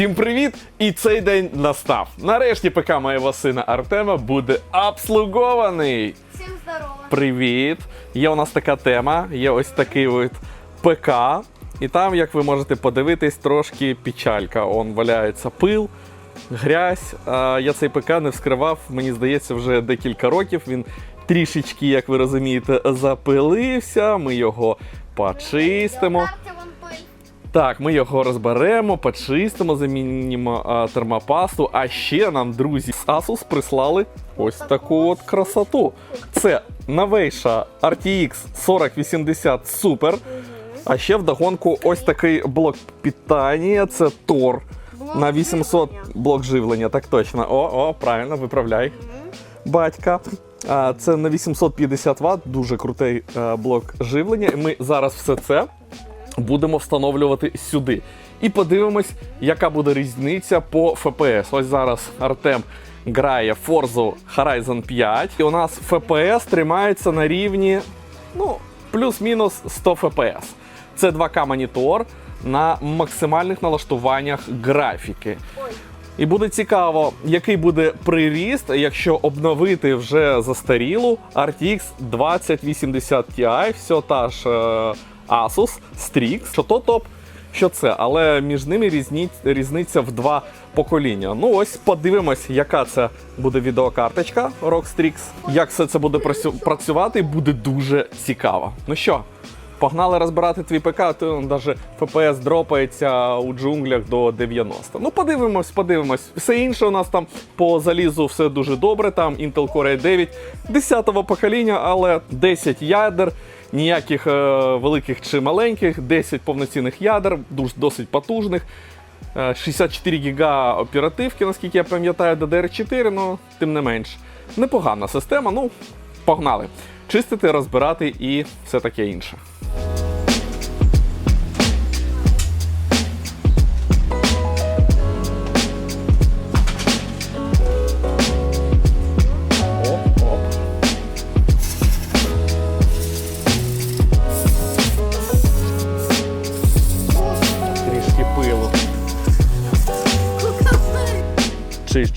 Всім привіт! І цей день настав. Нарешті ПК моєго сина Артема буде обслугований. Всім здорово. Привіт! Є у нас така тема, є ось такий от ПК. І там, як ви можете подивитись, трошки печалька. Он валяється пил, грязь. Я цей ПК не вскривав, мені здається, вже декілька років. Він трішечки, як ви розумієте, запилився. Ми його почистимо. Так, ми його розберемо, почистимо, замінимо а, термопасту. А ще нам, друзі, з Asus прислали ось таку от красоту. Це новейша RTX 4080 Super. А ще вдогонку ось такий блок питання. Це Tor на 800 блок живлення. Так точно. О, о, правильно, виправляй. Батька. А, Це на 850 Вт, дуже крутий е, блок живлення. Ми зараз все це будемо встановлювати сюди. І подивимось, яка буде різниця по FPS. Ось зараз Артем грає Forza Horizon 5. І у нас FPS тримається на рівні ну, плюс-мінус 100 FPS. Це 2К монітор на максимальних налаштуваннях графіки. І буде цікаво, який буде приріст, якщо обновити вже застарілу RTX 2080 Ti, все та ж е, Asus Strix, що то топ, що це, але між ними різні, різниця в два покоління. Ну ось подивимось, яка це буде відеокарточка ROG Strix, як все це буде працю- працювати, буде дуже цікаво. Ну що, Погнали розбирати твій ПК, то навіть FPS дропається у джунглях до 90. Ну, подивимось, подивимось. Все інше у нас там по залізу все дуже добре. Там Intel Core i 9 10-го покоління, але 10 ядер, ніяких е, великих чи маленьких, 10 повноцінних ядер, досить потужних. Е, 64 гіга оперативки, наскільки я пам'ятаю, DDR4, ну тим не менш. Непогана система, ну, погнали. Чистити, розбирати і все таке інше.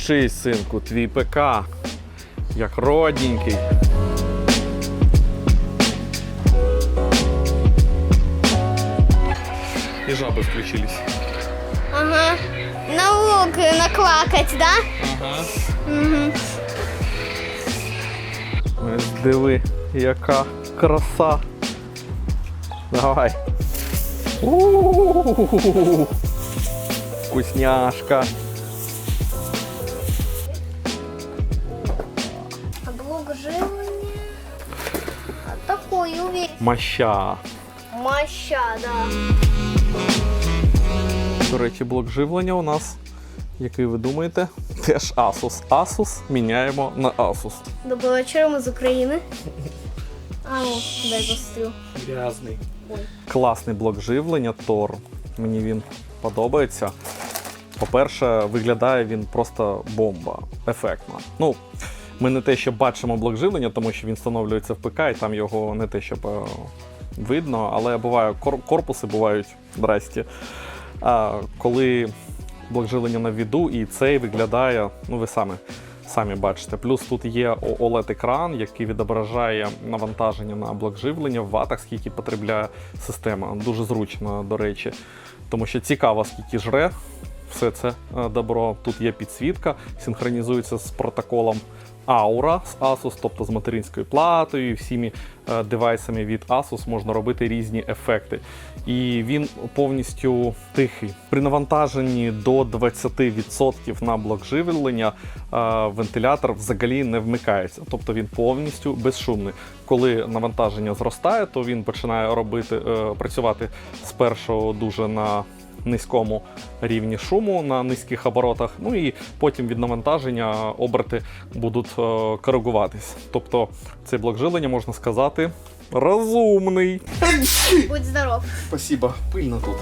Чись, синку, твій ПК. Як родненький. І жаби включились. Ага. На лук наклакать, да? Ага. Угу. Ось диви, яка краса. Давай. У-у-у-у-у-у! Вкусняшка. Блок живлення. А такой увесь. Маща. Моща, да. До речі, блок живлення у нас, який ви думаєте, теж Asus. Asus міняємо на Asus. Доброго вечора, ми з України. А, ну, дай пострю. Грязний. Ой. Класний блок живлення Tor. Мені він подобається. По-перше, виглядає він просто бомба, ефектно. Ну, ми не те, що бачимо блок живлення, тому що він встановлюється в ПК, і там його не те, щоб е, видно, але буває корпуси бувають здрасті. А коли блок живлення на віду, і цей виглядає, ну ви самі, самі бачите. Плюс тут є OLED-екран, який відображає навантаження на блок живлення в ватах, скільки потребляє система. Дуже зручно, до речі, тому що цікаво, скільки жре все це е, добро. Тут є підсвітка, синхронізується з протоколом Aura з Asus, тобто з материнською платою, і всіми е, девайсами від Asus можна робити різні ефекти. І він повністю тихий. При навантаженні до 20% на блок живлення е, вентилятор взагалі не вмикається, тобто він повністю безшумний. Коли навантаження зростає, то він починає робити е, працювати спершу дуже на низькому рівні шуму на низьких оборотах. Ну і потім від навантаження оберти будуть е, коригуватись. Тобто цей блок живлення можна сказати розумний. Будь здоров. Спасибо, пильно тут.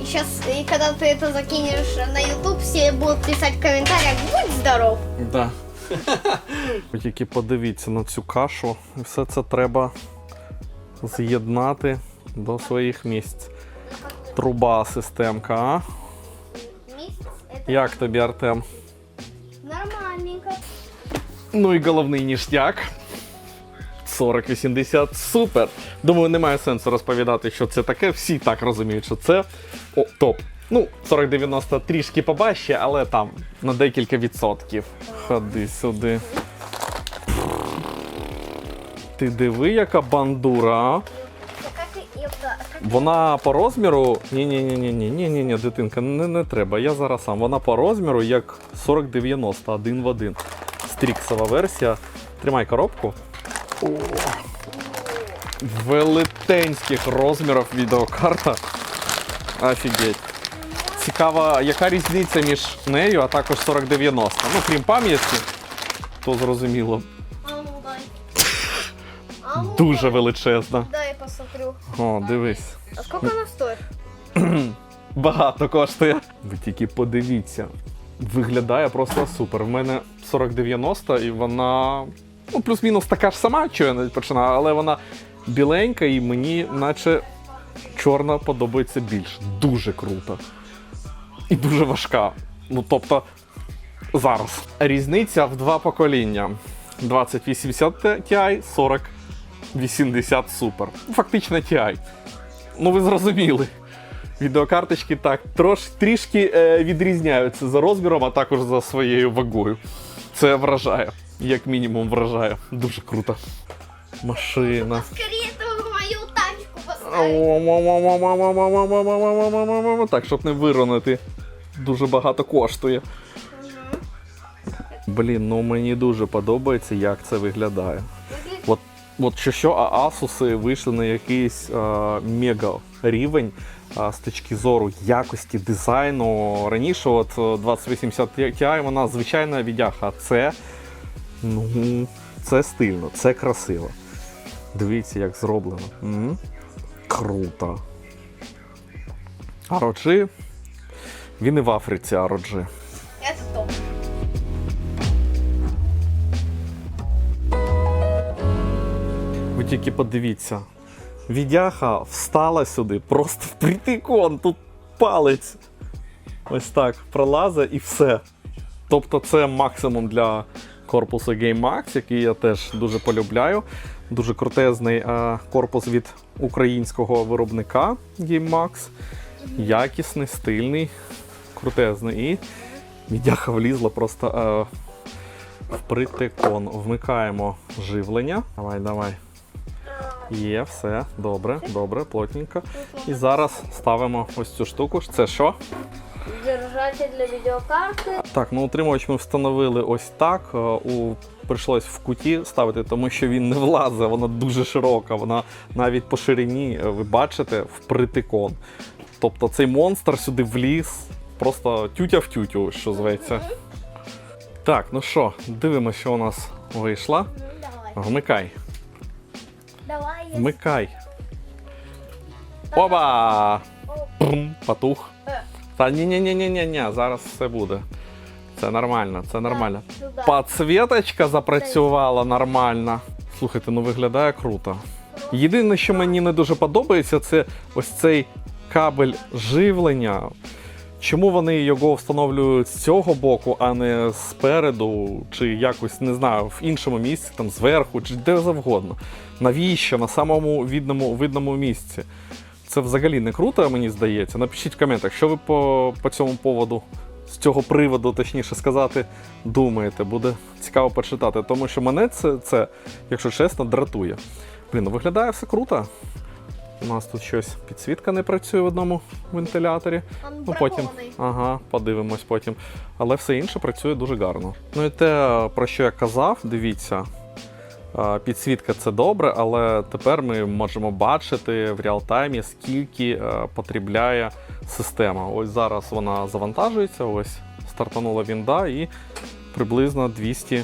И сейчас, и когда ты это закинешь на YouTube, все будут писать в комментариях, будь здоров. Да. Тільки подивіться на цю кашу, і все це треба з'єднати до своїх місць. Труба системка, а? Як тобі, Артем? Нормальненько. Ну і головний ніштяк. 4080 супер. Думаю, немає сенсу розповідати, що це таке. Всі так розуміють, що це О, топ. Ну, 4090 трішки побаще, але там на декілька відсотків. Ходи сюди. Ти диви, яка бандура. а? Вона по розміру. Ні, ні, ні, ні, ні, ні, ні, ні, дитинка, не, не треба. Я зараз сам. Вона по розміру як 4090, один в один. Стріксова версія. Тримай коробку. О, велетенських розмірів відеокарта. Офігеть. Цікаво, яка різниця між нею, а також 4090. Ну, крім пам'яті, то зрозуміло. Дуже величезна. О, дивись. А сколько она стоит? Багато коштує. Ви тільки подивіться. Виглядає просто супер. В мене 4090 і вона. Ну, плюс-мінус така ж сама, що я навіть починаю, але вона біленька і мені, наче чорна подобається більше. Дуже круто. І дуже важка. Ну, тобто, зараз. Різниця в два покоління: 2080 Ti, 4080 Super. Фактично TI. Ну, ви зрозуміли. Відеокарточки так трош, трішки е, відрізняються за розміром, а також за своєю вагою. Це вражає. Як мінімум вражає. Дуже круто. Машина. Так, щоб не виронити. Дуже багато коштує. Блін, ну мені дуже подобається, як це виглядає. От, що що, а Asus вийшли на якийсь а, мега рівень а, з точки зору якості дизайну. Раніше, от е, 2080 Ti, вона звичайна відяха. Це, ну, це стильно, це красиво. Дивіться, як зроблено. М? Круто. ROG. Він і в Африці ROG. Это топ. Тільки подивіться. Відяха встала сюди, просто впритикон, тут палець. Ось так пролазить і все. Тобто це максимум для корпусу Game Max, який я теж дуже полюбляю. Дуже крутезний е, корпус від українського виробника Game Max. Якісний, стильний, крутезний. І відяха влізла просто е, в притикон. Вмикаємо живлення. Давай, давай. Є, все, добре, добре, плотненько. І зараз ставимо ось цю штуку. Це що? Держатель для видеокарты. Так, ну утримувач ми встановили ось так. Е, У прийшлось в куті ставити, тому що він не влазить, вона дуже широка. Вона навіть по ширині, е, ви бачите, впритикон. Тобто цей монстр сюди вліз, просто тютя в тютю, що зветься. Так, ну що, дивимося, що у нас вийшло. Ну давай. Вмикай, вмикай. Оба! Пум, Потух. Та ні ні ні ні ні ні зараз все буде. Це нормально, це нормально. Подсвіточка запрацювала нормально. Слухайте, ну виглядає круто. Єдине, що мені не дуже подобається, це ось цей кабель живлення. Чому вони його встановлюють з цього боку, а не спереду, чи якось не знаю, в іншому місці, там зверху, чи де завгодно. Навіщо на самому видному, видному місці? Це взагалі не круто, мені здається. Напишіть в коментах, що ви по, по цьому поводу, з цього приводу, точніше сказати, думаєте. Буде цікаво почитати. Тому що мене це, це якщо чесно, дратує. Блін, ну виглядає все круто. У нас тут щось підсвітка не працює в одному вентиляторі. Ну потім, ага, подивимось потім. Але все інше працює дуже гарно. Ну і те, про що я казав, дивіться. Підсвітка це добре, але тепер ми можемо бачити в реалтаймі, скільки е, потребляє система. Ось зараз вона завантажується, ось стартанула вінда і приблизно 200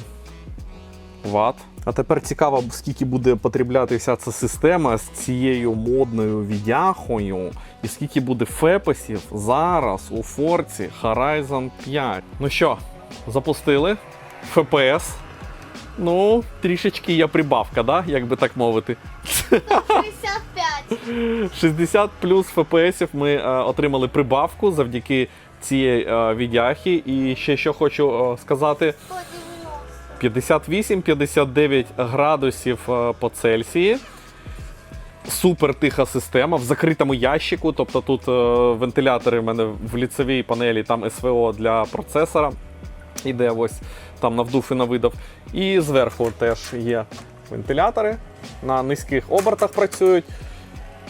Вт. А тепер цікаво, скільки буде потребляти вся ця система з цією модною відяхою, і скільки буде фепесів зараз у Форці Horizon 5. Ну що, запустили? ФПС. Ну, трішечки є прибавка, да? як би так мовити. 65. 60 плюс ФПСів ми е, отримали прибавку завдяки цієї е, відяхи. І ще що хочу е, сказати: 58-59 градусів е, по Цельсії. Супер тиха система в закритому ящику. Тобто тут е, вентилятори в мене в ліцевій панелі, там СВО для процесора. Іде ось там на вдув і на видав. І зверху теж є вентилятори на низьких обертах працюють.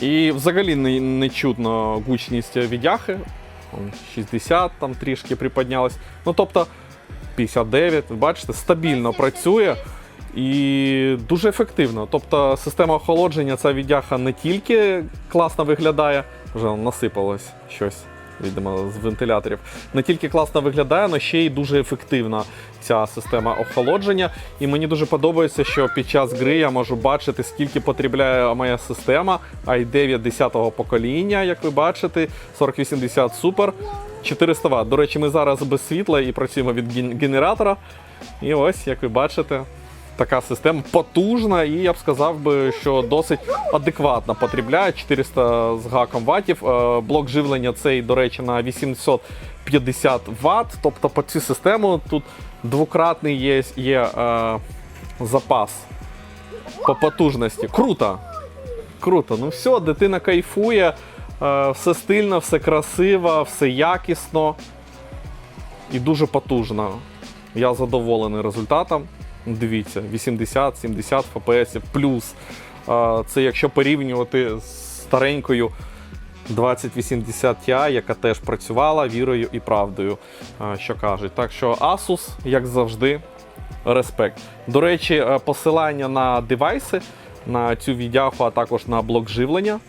І взагалі не, не чутно гучність відяхи. Там 60 там трішки приподнялось. Ну тобто 59, ви бачите, стабільно працює і дуже ефективно. Тобто система охолодження ця відяха не тільки класно виглядає, вже насипалось щось. Видимо, з вентиляторів. Не тільки класно виглядає, але ще й дуже ефективна ця система охолодження. І мені дуже подобається, що під час гри я можу бачити, скільки потребляє моя система i9 10-го покоління, як ви бачите, 4080 Super. 400 Вт. До речі, ми зараз без світла і працюємо від генератора. І ось, як ви бачите, така система потужна, і я б сказав би, що досить адекватно потребляє 400 з гаком ватів. Е, Блок живлення цей, до речі, на 850 Вт. Тобто по цю систему тут двократний є, є е, запас по потужності. Круто! Круто, ну все, дитина кайфує, все стильно, все красиво, все якісно і дуже потужно. Я задоволений результатом. Дивіться, 80-70 FPS плюс. Е, Це якщо порівнювати з старенькою 2080 Ti, яка теж працювала вірою і правдою, е, що кажуть. Так що Asus, як завжди, респект. До речі, е, посилання на девайси, на цю відяху, а також на блок живлення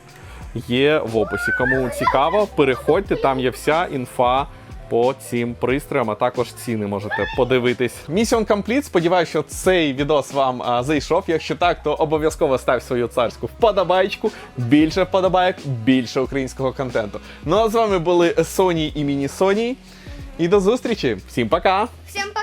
є в описі. Кому цікаво, переходьте, там є вся інфа. По цим пристроям, а також ціни можете подивитись. Mission Complete. Сподіваюся, що цей відос вам а, зайшов. Якщо так, то обов'язково став свою царську вподобайку. Більше вподобайок, більше українського контенту. Ну а з вами були Sony і Міні Sony. І до зустрічі. Всім пока! Всем пока!